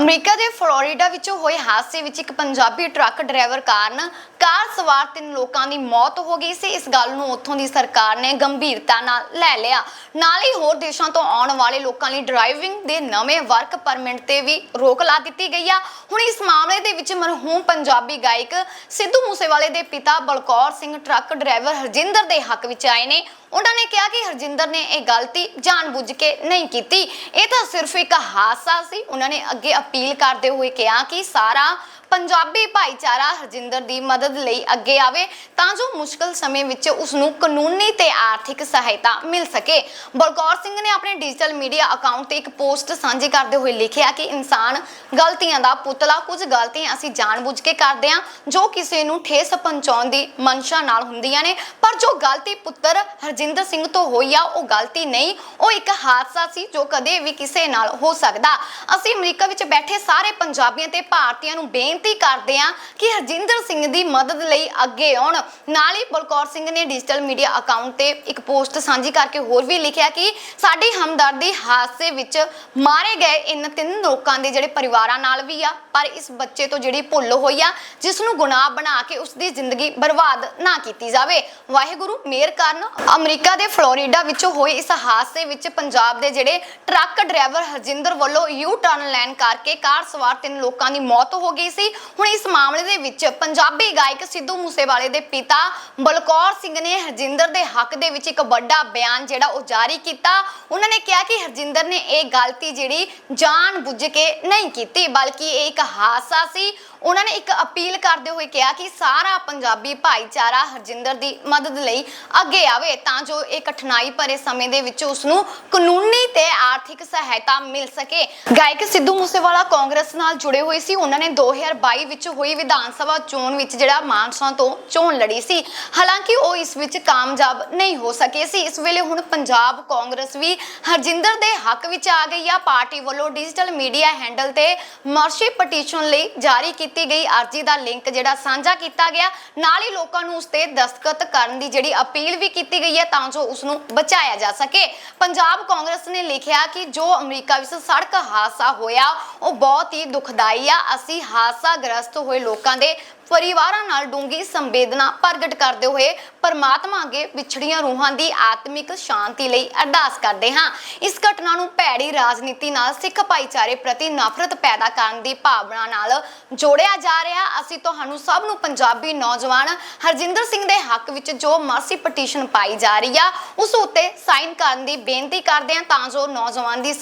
America ਦੇ Florida ਵਿੱਚ ਹੋਏ ਹਾਦਸੇ ਵਿੱਚ ਇੱਕ ਪੰਜਾਬੀ ਟਰੱਕ ਡਰਾਈਵਰ ਕਾਰਨ ਕਾਰ ਸਵਾਰ ਤਿੰਨ ਲੋਕਾਂ ਦੀ ਮੌਤ ਹੋ ਗਈ ਸੀ। ਇਸ ਗੱਲ ਨੂੰ ਉੱਥੋਂ ਦੀ ਸਰਕਾਰ ਨੇ ਗੰਭੀਰਤਾ ਨਾਲ ਲੈ ਲਿਆ। ਨਾਲ ਹੀ ਹੋਰ ਦੇਸ਼ਾਂ ਤੋਂ ਆਉਣ ਵਾਲੇ ਲੋਕਾਂ ਲਈ ਡਰਾਈਵਿੰਗ ਦੇ ਨਵੇਂ ਵਰਕ ਪਰਮਿਟ ਤੇ ਵੀ ਰੋਕ ਲਾ ਦਿੱਤੀ ਗਈ ਆ। ਹੁਣ ਇਸ ਮਾਮਲੇ ਦੇ ਵਿੱਚ ਮਰਹੂਮ ਪੰਜਾਬੀ ਗਾਇਕ ਸਿੱਧੂ ਮੂਸੇਵਾਲੇ ਦੇ ਪਿਤਾ ਬਲਕੌਰ ਸਿੰਘ ਟਰੱਕ ਡਰਾਈਵਰ ਹਰਜਿੰਦਰ ਦੇ ਹੱਕ ਵਿੱਚ ਆਏ ਨੇ। ਉਹਨਾਂ ਨੇ ਕਿਹਾ ਕਿ ਹਰਜਿੰਦਰ ਨੇ ਇਹ ਗਲਤੀ ਜਾਣਬੁੱਝ ਕੇ ਨਹੀਂ ਕੀਤੀ। ਇਹ ਤਾਂ ਸਿਰਫ ਇੱਕ ਹਾਦਸਾ ਸੀ। ਉਹਨਾਂ ਨੇ ਅੱਗੇ ਅਪੀਲ ਕਰਦੇ ਹੋਏ ਕਿਹਾ ਕਿ ਸਾਰਾ ਪੰਜਾਬੀ ਭਾਈਚਾਰਾ ਹਰਜਿੰਦਰ ਦੀ ਮਦਦ ਲਈ ਅੱਗੇ ਆਵੇ ਤਾਂ ਜੋ ਮੁਸ਼ਕਲ ਸਮੇਂ ਵਿੱਚ ਉਸ ਨੂੰ ਕਾਨੂੰਨੀ ਤੇ ਆਰਥਿਕ ਸਹਾਇਤਾ ਮਿਲ ਸਕੇ। ਬਲਕੌਰ ਸਿੰਘ ਨੇ ਆਪਣੇ ਡਿਜੀਟਲ ਮੀਡੀਆ ਅਕਾਊਂਟ ਤੇ ਇੱਕ ਪੋਸਟ ਸਾਂਝੀ ਕਰਦੇ ਹੋਏ ਲਿਖਿਆ ਕਿ ਇਨਸਾਨ ਗਲਤੀਆਂ ਦਾ ਪੁਤਲਾ, ਕੁਝ ਗਲਤੀਆਂ ਅਸੀਂ ਜਾਣਬੁੱਝ ਕੇ ਕਰਦੇ ਹਾਂ, ਜੋ ਕਿਸੇ ਨੂੰ ਠੇਸ ਪਹੁੰਚਾਉਣ ਦੀ ਮਨਸ਼ਾ ਨਾਲ ਹੁੰਦੀਆਂ ਨੇ, ਪਰ ਜੋ ਗਲਤੀ ਪੁੱਤਰ ਹਰਜਿੰਦਰ ਸਿੰਘ ਤੋਂ ਹੋਈ ਆ, ਉਹ ਗਲਤੀ ਨਹੀਂ, ਉਹ ਇੱਕ ਹਾਦਸਾ ਸੀ ਜੋ ਕਦੇ ਵੀ ਕਿਸੇ ਨਾਲ ਹੋ ਸਕਦਾ। ਅਸੀਂ ਅਮਰੀਕਾ ਵਿੱਚ ਬੈਠੇ ਸਾਰੇ ਪੰਜਾਬੀਆਂ ਤੇ ਭਾਰਤੀਆਂ ਨੂੰ ਬੇਨਤੀ ਕਰਦੇ ਹਾਂ ਕਿ ਹਰਜਿੰਦਰ ਸਿੰਘ ਦੀ ਮਦਦ ਲਈ ਅੱਗੇ ਆਉਣ। ਨਾਲ ਹੀ ਬਲਕੌਰ ਸਿੰਘ ਨੇ ਡਿਜੀਟਲ ਮੀਡੀਆ ਅਕਾਊਂਟ ਤੇ ਇੱਕ ਪੋਸਟ ਸਾਂਝੀ ਕਰਕੇ ਹੋਰ ਵੀ ਲਿਖਿਆ ਕਿ ਸਾਡੀ ਹਮਦਰਦੀ ਹਾਦਸੇ ਵਿੱਚ ਮਾਰੇ ਗਏ ਇਨ ਤਿੰਨ ਲੋਕਾਂ ਦੇ ਜਿਹੜੇ ਪਰਿਵਾਰਾਂ ਨਾਲ ਵੀ ਆ, ਪਰ ਇਸ ਬੱਚੇ ਤੋਂ ਜਿਹੜੀ ਭੁੱਲ ਹੋਈ ਆ, ਜਿਸ ਨੂੰ ਗੁਨਾਹ ਬਣਾ ਕੇ ਉਸ ਦੀ ਜ਼ਿੰਦਗੀ ਬਰਬਾਦ ਨਾ ਕੀਤੀ ਜਾਵੇ। ਵਾਹਿਗੁਰੂ, ਮੇਰ ਕਰਨ ਅਮਰੀਕਾ ਦੇ ਫਲੋਰੀਡਾ ਵਿੱਚ ਹੋਏ ਇਸ ਹਾਦਸੇ ਵਿੱਚ ਪੰਜਾਬ ਦੇ ਜਿਹੜੇ ਟਰੱਕ ਡਰਾਈਵਰ ਹਰਜਿੰਦਰ ਵੱਲੋਂ ਯੂ ਟਰਨ ਲੈਣ ਕਰਕੇ ਕਾਰ ਸਵਾਰ ਤਿੰਨ ਲੋਕਾਂ ਦੀ ਮੌਤ ਹੋ ਗਈ ਸੀ। ਹੁਣ ਇਸ ਮਾਮਲੇ ਦੇ ਵਿੱਚ ਪੰਜਾਬੀ ਗਾਇਕ ਸਿੱਧੂ ਮੂਸੇਵਾਲੇ ਦੇ ਪਿਤਾ ਬਲਕੌਰ ਸਿੰਘ ਨੇ ਹਰਜਿੰਦਰ ਦੇ ਹੱਕ ਦੇ ਵਿੱਚ ਇੱਕ ਵੱਡਾ ਬਿਆਨ ਜਿਹੜਾ ਉਹ ਜਾਰੀ ਕੀਤਾ। ਉਹਨਾਂ ਨੇ ਕਿਹਾ ਕਿ ਹਰਜਿੰਦਰ ਨੇ ਇਹ ਗਲਤੀ ਜਿਹੜੀ ਜਾਣ ਬੁੱਝ ਕੇ ਨਹੀਂ ਕੀਤੀ, ਬਲਕਿ ਇਹ ਇੱਕ ਹਾਦਸਾ ਸੀ। ਉਹਨਾਂ ਨੇ ਇੱਕ ਅਪੀਲ ਕਰਦੇ ਹੋਏ ਕਿਹਾ ਕਿ ਸਾਰਾ ਪੰਜਾਬੀ ਭਾਈਚਾਰਾ ਹਰਜਿੰਦਰ ਦੀ ਮਦਦ ਲਈ ਅੱਗੇ ਆਵੇ ਤਾਂ ਜੋ ਇਹ ਕਠਿਨਾਈ ਭਰੇ ਸਮੇਂ ਦੇ ਵਿੱਚ ਉਸ ਨੂੰ ਕਾਨੂੰਨੀ ਤੇ ਆਰਥਿਕ ਸਹਾਇਤਾ ਮਿਲ ਸਕੇ। ਗਾਇਕ ਸਿੱਧੂ ਮੂਸੇਵਾਲਾ ਕਾਂਗਰਸ ਨਾਲ ਜੁੜੇ ਹੋਏ ਸੀ। ਉਹਨਾਂ ਨੇ 2022 ਵਿੱਚ ਹੋਈ ਵਿਧਾਨ ਸਭਾ ਚੋਣ ਵਿੱਚ ਜਿਹੜਾ ਮਾਨਸਾ ਤੋਂ ਚੋਣ ਲੜੀ ਸੀ। ਹਾਲਾਂਕਿ ਉਹ ਇਸ ਵਿੱਚ ਕਾਮਯਾਬ ਨਹੀਂ ਹੋ ਸਕੇ ਸੀ। ਇਸ ਵੇਲੇ ਹੁਣ ਪੰਜਾਬ ਕਾਂਗਰਸ ਵੀ ਹਰਜਿੰਦਰ ਦੇ ਹੱਕ ਵਿੱਚ ਆ ਗਈ ਆ। ਪਾਰਟੀ ਵੱਲੋਂ ਡਿਜੀਟਲ ਮੀਡੀਆ ਹੈਂਡਲ ਤੇ ਮਰਸ਼ੀ ਪਟੀਸ਼ਨ ਲਈ ਜਾਰੀ ਕੀਤੀ ਗਈ। ਅਰਜ਼ੀ ਦਾ ਲਿੰਕ ਜਿਹੜਾ ਸਾਂਝਾ ਕੀਤਾ ਗਿਆ। ਨਾਲ ਹੀ ਲੋਕਾਂ ਨੂੰ ਉਸ ਤੇ ਦਸਤਖਤ ਕਰਨ ਦੀ ਜਿਹੜੀ ਅਪੀਲ ਵੀ ਕੀਤੀ ਗਈ ਹੈ, ਤਾਂ ਜੋ ਉਸ ਨੂੰ ਬਚਾਇਆ ਜਾ ਸਕੇ। ਪੰਜਾਬ ਕਾਂਗਰਸ ਨੇ ਲਿਖਿਆ ਕਿ ਜੋ ਅਮਰੀਕਾ ਵਿੱਚ ਸੜਕ ਹਾਦਸਾ ਹੋਇਆ, ਉਹ ਬਹੁਤ ਹੀ ਦੁਖਦਾਈ ਆ। ਅਸੀਂ ਹਾਦਸਾ ਗ੍ਰਸਤ ਹੋਏ ਲੋਕਾਂ ਦੇ ਪਰਿਵਾਰਾਂ ਨਾਲ ਡੂੰਗੀ ਸੰਵੇਦਨਾ ਪ੍ਰਗਟ ਕਰਦੇ ਹੋਏ ਪਰਮਾਤਮਾ ਅੱਗੇ ਵਿਛੜੀਆਂ ਰੂਹਾਂ ਦੀ ਆਤਮਿਕ ਸ਼ਾਂਤੀ ਲਈ ਅਰਦਾਸ ਕਰਦੇ ਹਾਂ। ਇਸ ਘਟਨਾ ਨੂੰ ਭੈੜੀ ਰਾਜਨੀਤੀ ਨਾਲ, ਸਿੱਖ ਭਾਈਚਾਰੇ ਪ੍ਰਤੀ ਨਫ਼ਰਤ ਪੈਦਾ ਕਰਨ ਦੀ ਭਾਵਨਾ ਨਾਲ ਜੋੜਿਆ ਜਾ ਰਿਹਾ। ਅਸੀਂ ਤੁਹਾਨੂੰ ਸਭ ਨੂੰ ਪੰਜਾਬੀ ਨੌਜਵਾਨ ਹਰਜਿੰਦਰ ਸਿੰਘ ਦੇ ਹੱਕ ਵਿੱਚ ਜੋ ਮਰਸੀ ਪਟੀਸ਼ਨ ਪਾਈ ਜਾ ਰਹੀ ਆ, ਉਸ ਉੱਤੇ ਸਾਈਨ ਕਰਨ ਦੀ ਬੇਨਤੀ ਕਰਦੇ ਹਾਂ। ਤਾਂ ਜੋ ਨੌਜਵਾਨ ਦੀ